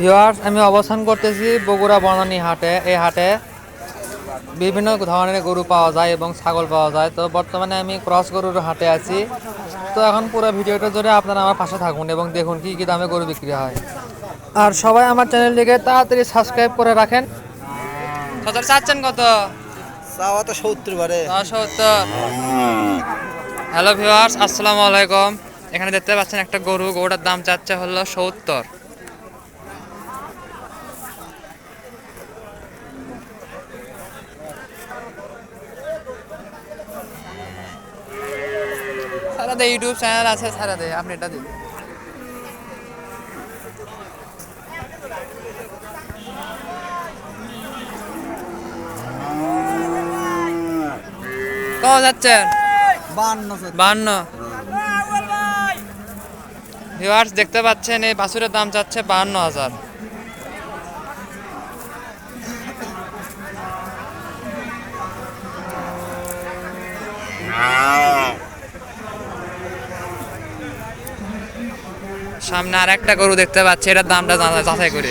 Viewers আমি অবস্থান করতেছি বগুড়া বনানী হাটে। এই হাটে বিভিন্ন ধরনের গরু পাওয়া যায় এবং ছাগল পাওয়া যায়। তো বর্তমানে আমি ক্রস গরুর হাটে আছি। তো এখন পুরো ভিডিওটা জুড়ে আপনারা আমার পাশে থাকুন এবং দেখুন কি কি দামে গরু বিক্রি হয়। আর সবাই আমার চ্যানেল চ্যানেলটিকে তাড়াতাড়ি সাবস্ক্রাইব করে রাখেন। কত চাচ্ছেন কত? চাওয়া তো সত্তর বারে। সত্তর। হ্যালো ভিউয়ার্স আসসালামু আলাইকুম। এখানে দেখতে পাচ্ছেন একটা গরু গরুটার দাম চাচ্ছে হলো সত্তর। সারা ইউটিউব চ্যানেল আছে সারা দে, আপনি এটা দিন। কত যাচ্ছেন? বান্ন। ভিউয়ার্স দেখতে পাচ্ছেন, এই বাছুরের দাম যাচ্ছে বাহান্ন হাজার। সামনে আর একটা গরু দেখতে পাচ্ছি, এটার দামটা যাচাই করে।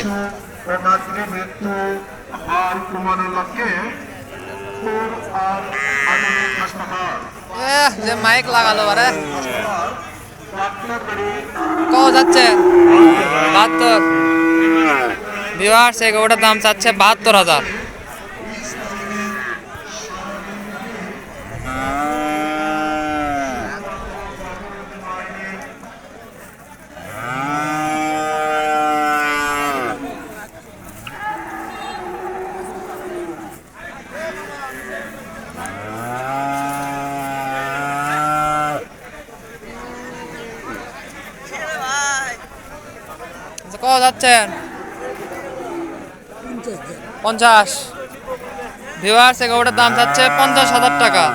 যে মাইক লাগালো আরে। কত যাচ্ছে? বাহাত্তর। ভিউয়ার্স এই গরুটার দাম চাচ্ছে বাহাত্তর হাজার। যাচ্ছেন পঞ্চাশ। ভিউয়ার্স এই গরুটার দাম চাচ্ছে পঞ্চাশ হাজার টাকা।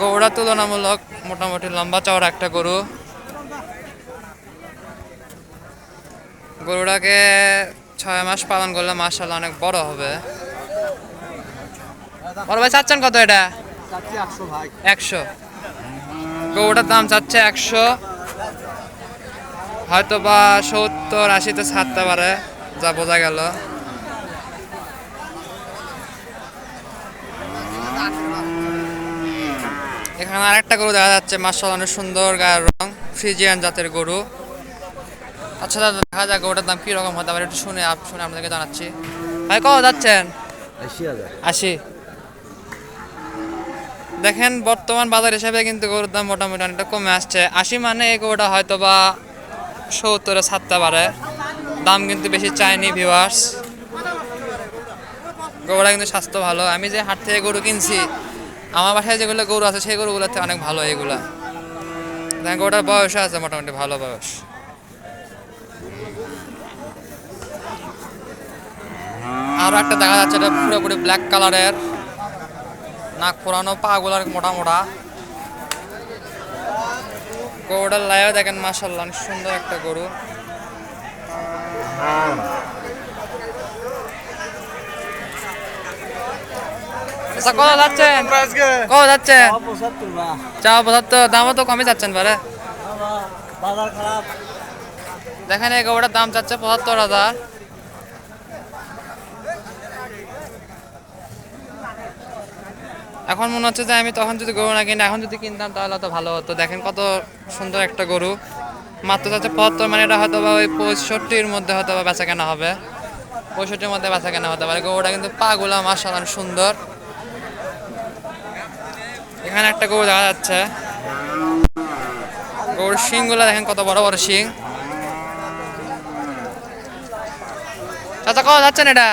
গরুটা তুলনামূলক মোটামুটি লম্বা চওড়া একটা গরু। গরুটাকে ছয় মাস পালন করলে মাসাল্লাহ অনেক বড় হবে। বড় ভাই চাচ্ছেন কত এটা? একশো ভাই। গরুটার দাম চাচ্ছে একশো। হয়তো বা সত্তর আশিতে ছাড়তে পারে যা বোঝা গেল। এখানে আরেকটা গরু দেখা যাচ্ছে মার্শাল অনেক সুন্দর গায়ের রং ফ্রিজিয়ান জাতের গরু। আচ্ছা দাদা দেখা যাক গরুটার দাম কীরকম হতে পারে। একটু শুনে আপ শুনে আপনাদেরকে জানাচ্ছি। ভাই কত যাচ্ছেন? আশি হাজার। আশি। দেখেন বর্তমান বাজার হিসাবে কিন্তু গরুর দাম মোটামুটি অনেকটা কমে আসছে। আশি মানে এই গরুটা হয়তো বা সত্তরে ছাড়তে পারে দাম কিন্তু বেশি চায়নি ভিউয়ার্স গরুটা কিন্তু স্বাস্থ্য ভালো। আমি যে হাট থেকে গরু কিনছি আমার বাসায় যেগুলো গরু আছে সেই গরুগুলোতে অনেক ভালো এগুলা দেখেন গরুটার বয়সও আছে মোটামুটি ভালো বয়স। আরও একটা দেখা যাচ্ছে এটা পুরোপুরি ব্ল্যাক কালারের নাক পুরানো পা গুলার মোটা মোটা। গরুটার লাইও দেখেন মাসাল্লাহ সুন্দর একটা গরু। আচ্ছা, চা দামও তো যাচ্ছেন দেখেন এই গরুটার দাম চাচ্ছে পঁচাত্তর হাজার। এখন মনে হচ্ছে যে আমি তখন যদি গরু না কিনে, এখন যদি কিনতাম তাহলে তো ভালো হতো। দেখেন কত সুন্দর একটা গরু। মাত্র চাচ্ছে পঁচাত্তর মানে এটা হয়তো বা ওই পঁয়ষট্টির মধ্যে হয়তো বা বেচা কেনা হবে। পঁয়ষট্টির মধ্যে বেচা কেনা হতে পারে। গরুটা কিন্তু পাগুলা মাসাল সুন্দর। এখানে একটা গরু দেখা যাচ্ছে। গরুর শিংগুলো দেখেন কত বড় বড় শিং। চাচা, কত যাচ্ছেন এটা?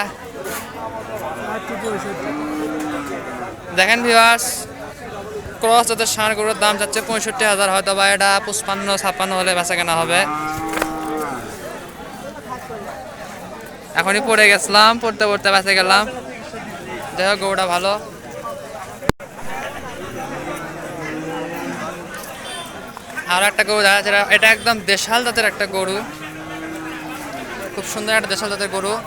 দেখেন ভিউয়ার্স ক্রস যাতে ষাঁড় গরুর দাম যাচ্ছে পঁয়ষট্টি হাজার, হয়তো বা এটা পঁচপান্ন, ছাপ্পান্ন হলে বেচা কেনা হবে। এখনই পড়ে গেছিলাম, পড়তে পড়তে বেঁচে গেলাম। যাই হোক, গরুটা ভালো। আর একটা গরু দেখা যাচ্ছে, এটা- এটা একদম দেশাল জাতের একটা গরু। খুব সুন্দর একটা দেশাল জাতের গরু।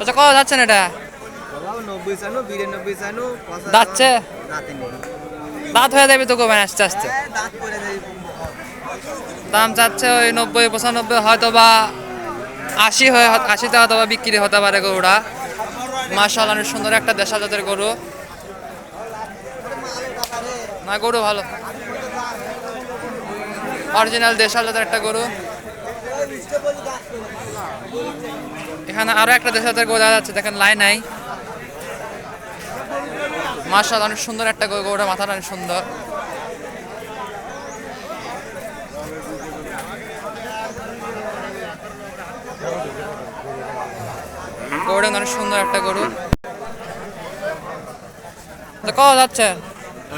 আচ্ছা কত যাচ্ছেন এটা? বাবা নব্বই চানো বিরানব্বই চানো দাঁতছে? দাঁতে নেই। দাঁত হয়ে যাবে তো কমে আস্তে আস্তে। দাঁত পড়ে যায় দাম চাচ্ছে ওই নব্বই পঁচানব্বই হয়তো বা আশি হয়ে আশিতে হয়তো বা বিক্রি হতে পারে গরুটা। মার্শাল অনেক সুন্দর একটা দেশাল জাতের গরু। না গরু ভালো। অরিজিনাল দেশাল জাতের একটা গরু। এখানে আরও একটা দেশাল জাতের গরু দেখা যাচ্ছে দেখেন লাইন নাই। মার্শাল অনেক সুন্দর একটা গরু গরুটা মাথাটা অনেক সুন্দর। গরুটা অনেক সুন্দর একটা গরু। তো কত যাচ্ছে?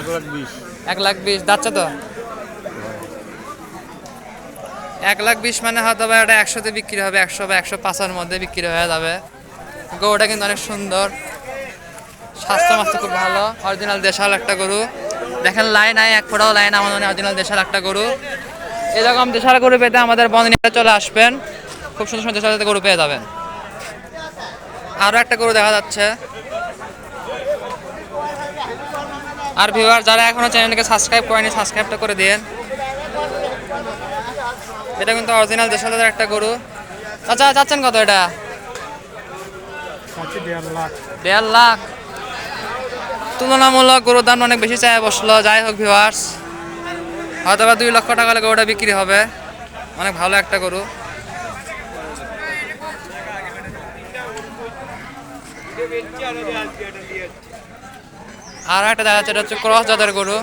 এক লাখ বিশ। এক লাখ বিশ যাচ্ছে তো? এক লাখ বিশ মানে হয়তো বা এটা একশোতে বিক্রি হবে একশো বা একশো পাঁচের মধ্যে বিক্রি হয়ে যাবে। গরুটা কিন্তু অনেক সুন্দর। স্বাস্থ্য মাস্ত খুব ভালো অরিজিনাল দেশাল একটা গরু। দেখেন লাইন নাই এক ফোটাও লাইন আমাদের অরিজিনাল দেশাল একটা গরু। এরকম দেশাল গরু পেতে আমাদের বন্ধনীতে চলে আসবেন। খুব সুন্দর সুন্দর দেশাল গরু পেয়ে যাবেন। আরও একটা গরু দেখা যাচ্ছে। আর ভিউয়ার যারা এখনও চ্যানেলটাকে সাবস্ক্রাইব করেনি সাবস্ক্রাইবটা করে দিন এটা কিন্তু অরিজিনাল দেশালের একটা গরু। আচ্ছা চাচ্ছেন কত এটা? দেড় লাখ। তুলনামূলক গরুর দাম অনেক বেশি চাই বসল। যাই হোক ভিউয়ার্স হয়তো বা দুই লক্ষ টাকা হলে গরুটা বিক্রি হবে। অনেক ভালো একটা গরু। আর একটা দেখা যাচ্ছে, এটা হচ্ছে ক্রস জাতের গরু।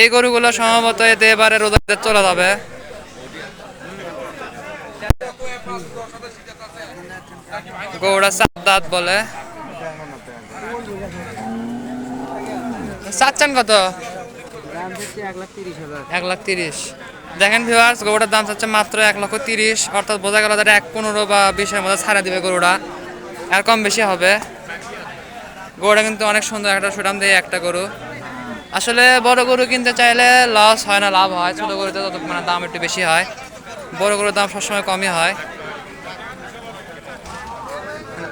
এই গরুগুলো সম্ভবত এতে এবারে রোদাতে চলে যাবে। গৌড়া দাঁত বলে। চাচ্ছেন কত? এক লাখ তিরিশ। দেখেন ভিউয়ার্স গরুটার দাম চাচ্ছে মাত্র এক লক্ষ তিরিশ। অর্থাৎ বোঝা গেল যে এক পনেরো বা বিশের মধ্যে ছাড়া দিবে গরুটা। আর কম বেশি হবে। গরুটা কিন্তু অনেক সুন্দর একটা সুটাম দিয়ে একটা গরু। আসলে বড় গরু কিনতে চাইলে লস হয় না, লাভ হয়। ছোট গরুতে তত মানে দাম একটু বেশি হয়। বড় গরুর দাম সবসময় কমই হয়।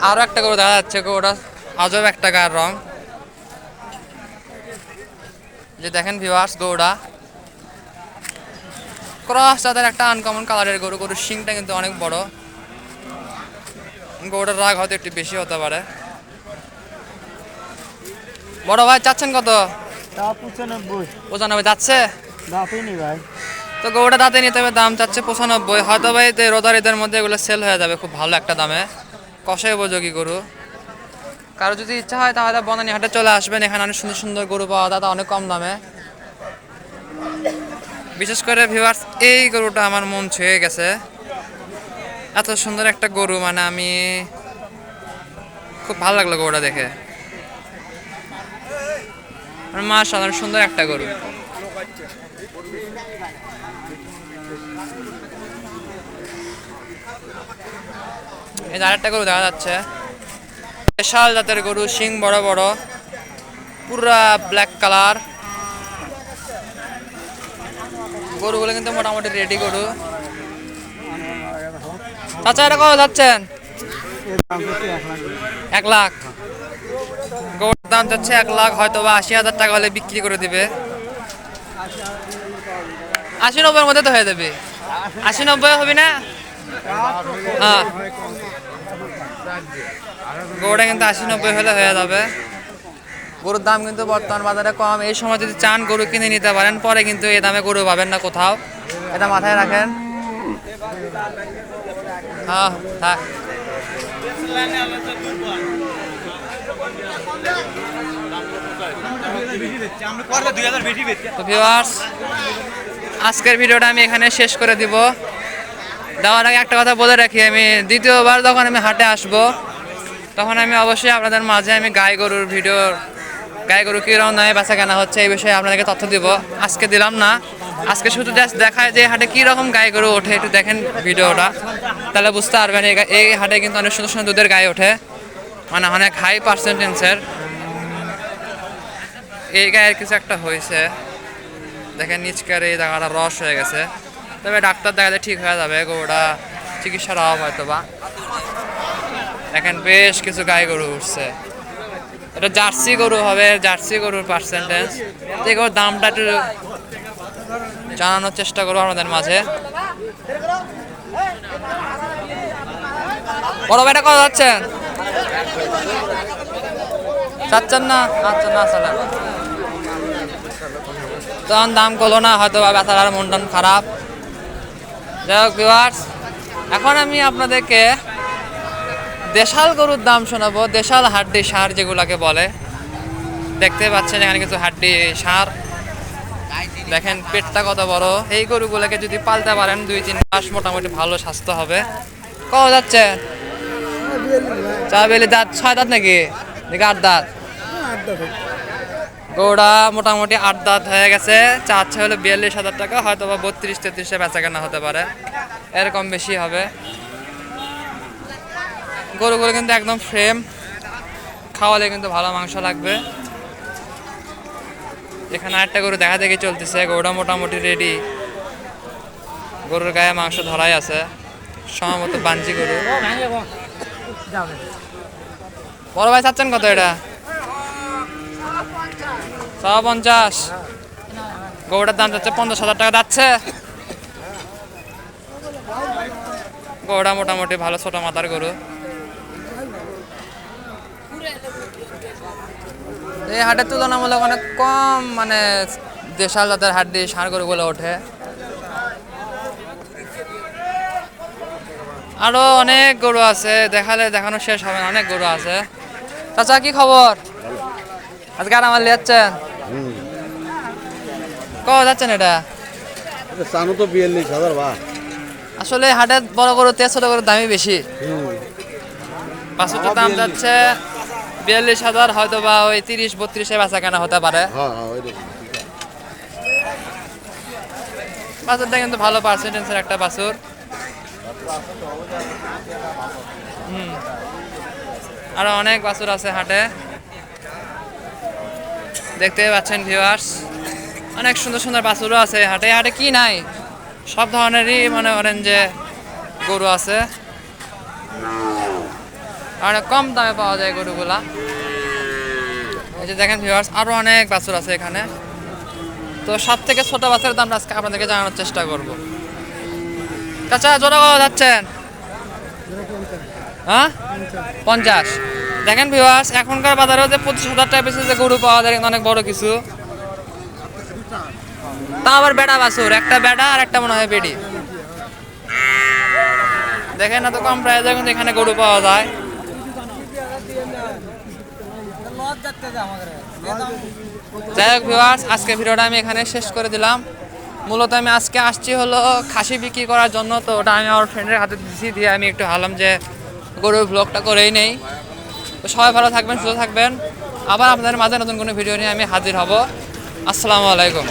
আরও একটা গরু দেখা যাচ্ছে গরুটা আজব একটা গায়ের রং। যে দেখেন ভিউয়ার্স গরুটা। ক্রস তাদের একটা আনকমন কালারের গরু গরুর শিংটা কিন্তু অনেক বড়। গরুটার রাগ হয়তো একটু বেশি হতে পারে। বড় ভাই চাচ্ছেন কত? পঁচানব্বই। যাচ্ছে? ভাই। তো গরুটা দাঁতে নিতে হবে দাম চাচ্ছে পঁচানব্বই। হয়তো ভাই রোদারিদের মধ্যে এগুলো সেল হয়ে যাবে খুব ভালো একটা দামে। কষাই উপযোগী গরু। কারও যদি ইচ্ছা হয় তাহলে বনানী হাটে চলে আসবেন। এখানে অনেক সুন্দর সুন্দর গরু পাওয়া দাদা অনেক কম দামে। বিশেষ করে ভিউয়ার্স এই গরুটা আমার মন ছুঁয়ে গেছে। এত সুন্দর একটা গরু মানে আমি খুব ভালো লাগল গরুটা দেখে। মাশাআল্লাহ সুন্দর একটা গরু। এই আরেকটা গরু দেখা যাচ্ছে। বিশাল জাতের গরু, শিং বড় বড়, পুরা ব্ল্যাক কালার গরুগুলো কিন্তু মোটামুটি রেডি গরু। চাচা, এটা কত যাচ্ছেন? এক লাখ। গরুর দাম যাচ্ছে এক লাখ হয়তো বা আশি হাজার টাকা হলে বিক্রি করে দিবে। আশি নব্বইয়ের মধ্যে তো হয়ে যাবে। আশি নব্বই হবে না? গরুটা কিন্তু আশি নব্বই হলে হয়ে যাবে। গরুর দাম কিন্তু বর্তমান বাজারে কম। এই সময় যদি চান গরু কিনে নিতে পারেন, পরে কিন্তু এই দামে গরু পাবেন না কোথাও। এটা মাথায় রাখেন। হ্যাঁ থাক। আজকের ভিডিওটা আমি এখানে শেষ করে দিব। দেওয়ার আগে একটা কথা বলে রাখি, আমি দ্বিতীয়বার যখন আমি হাটে আসব, তখন আমি অবশ্যই আপনাদের মাঝে আমি গাই গরুর ভিডিও গাই গরু কীরকম নয়, বেচা কেনা হচ্ছে, এই বিষয়ে আপনাদেরকে তথ্য দিব। আজকে দিলাম না, আজকে শুধু জাস্ট দেখায় যে হাটে কীরকম গাই গরু ওঠে, একটু দেখেন ভিডিওটা তাহলে বুঝতে পারবেন, এই হাটে কিন্তু অনেক সুন্দর সুন্দর দুধের গায়ে ওঠে। মানে অনেক হাই পার্সেন্টেন্সের এই গায়ের কিছু একটা হয়েছে। দেখেন নিচকার এই জায়গাটা রস হয়ে গেছে। তবে ডাক্তার দেখালে ঠিক হয়ে যাবে, গরুটা চিকিৎসার অভাব হয়তো বা এখন বেশ কিছু গাই গরু উঠছে। এটা জার্সি গরু হবে, জার্সি গরুর পার্সেন্টেজ এই গরুর দামটা একটু জানানোর চেষ্টা করব আমাদের মাঝে। বড় ভাইটা কত যাচ্ছেন? যাচ্ছেন না? আচ্ছা না তখন দাম করল না হয়তো বা বেচারার মন টন খারাপ। যাই হোক viewers, এখন আমি আপনাদেরকে দেশাল গরুর দাম শোনাবো। দেশাল হাড্ডি সার যেগুলাকে বলে। দেখতে পাচ্ছেন এখানে কিছু হাড্ডি সার। দেখেন পেটটা কত বড়। এই গরুগুলোকে যদি পালতে পারেন দুই তিন মাস মোটামুটি ভালো স্বাস্থ্য হবে। কত যাচ্ছে? চা বেলি। দাঁত ছয় দাঁত নাকি? নাকি আট দাঁত। গৌড়া মোটামুটি আট দাঁত হয়ে গেছে। চাচ্ছে হলো বিয়াল্লিশ হাজার টাকা হয়তো বা বত্রিশ তেত্রিশে বেচা কেনা হতে পারে। এরকম বেশি হবে। গরুগুলো কিন্তু একদম ফ্রেম খাওয়ালে কিন্তু ভালো মাংস লাগবে। এখানে আরেকটা গরু দেখা দেখি চলতেছে, গরুটা মোটামুটি রেডি গরুর গায়ে মাংস ধরাই আছে। সম্ভবত বাঞ্জি গরু। বড় ভাই চাচ্ছেন কত এটা? ছশো পঞ্চাশ গরুটার দাম যাচ্ছে পঞ্চাশ হাজার টাকা যাচ্ছে। গরুটা মোটামুটি ভালো ছোট মাথার গরু। এই হাটের তুলনামূলক অনেক কম মানে দেশাল জাতের হাট দিয়ে সার গরুগুলো ওঠে। আরও অনেক গরু আছে দেখালে দেখানো শেষ হবে না অনেক গরু আছে। চাচা কি খবর? আজকে আর আমার লিয়াচ্ছেন কত যাচ্ছেন এটা? চানু তো বিয়াল্লিশ হাজার বা আসলে হাটে বড় গরু তেজ ছোট গরুর দামই বেশি। পাঁচশোটার দাম যাচ্ছে বিয়াল্লিশ হাজার হয়তো বা ওই তিরিশ বত্রিশে বেচা কেনা হতে পারে। হ্যাঁ হ্যাঁ বাছুরটা কিন্তু ভালো পার্সেন্টেন্সের একটা বাছুর। হুম। আরও অনেক বাছুর আছে হাটে। দেখতে পাচ্ছেন ভিউয়ার্স অনেক সুন্দর সুন্দর বাছুরও আছে হাটে। হাটে কি নাই? সব ধরনেরই মনে করেন যে গরু আছে। আর অনেক কম দামে পাওয়া যায় গরুগুলা। এই যে দেখেন ভিউয়ার্স আরও অনেক বাছুর আছে এখানে। তো সব থেকে ছোট বাচ্চার দাম আজকে আপনাদেরকে জানানোর চেষ্টা করব। চাচা, জোড়া যাচ্ছেন? হ্যাঁ? পঞ্চাশ। দেখেন ভিওয়ার্স এখনকার বাজারেও যে পঁচিশ হাজার টাকা যে গরু পাওয়া যায় অনেক বড় কিছু। তা আবার বেড়া বাছুর, একটা বেড়া আর একটা মনে হয় বেডি। দেখেন এত কম প্রাইসে কিন্তু এখানে গরু পাওয়া যায়। যাই হোক ভিউয়ার্স আজকে ভিডিওটা আমি এখানে শেষ করে দিলাম। মূলত আমি আজকে আসছি হলো খাসি বিক্রি করার জন্য, তো ওটা আমি আমার ফ্রেন্ডের হাতে দিচ্ছি দিয়ে আমি একটু ভাবলাম যে গরুর ব্লগটা করেই নেই। তো সবাই ভালো থাকবেন, সুস্থ থাকবেন। আবার আপনাদের মাঝে নতুন কোনো ভিডিও নিয়ে আমি হাজির হব। আসসালামু আলাইকুম।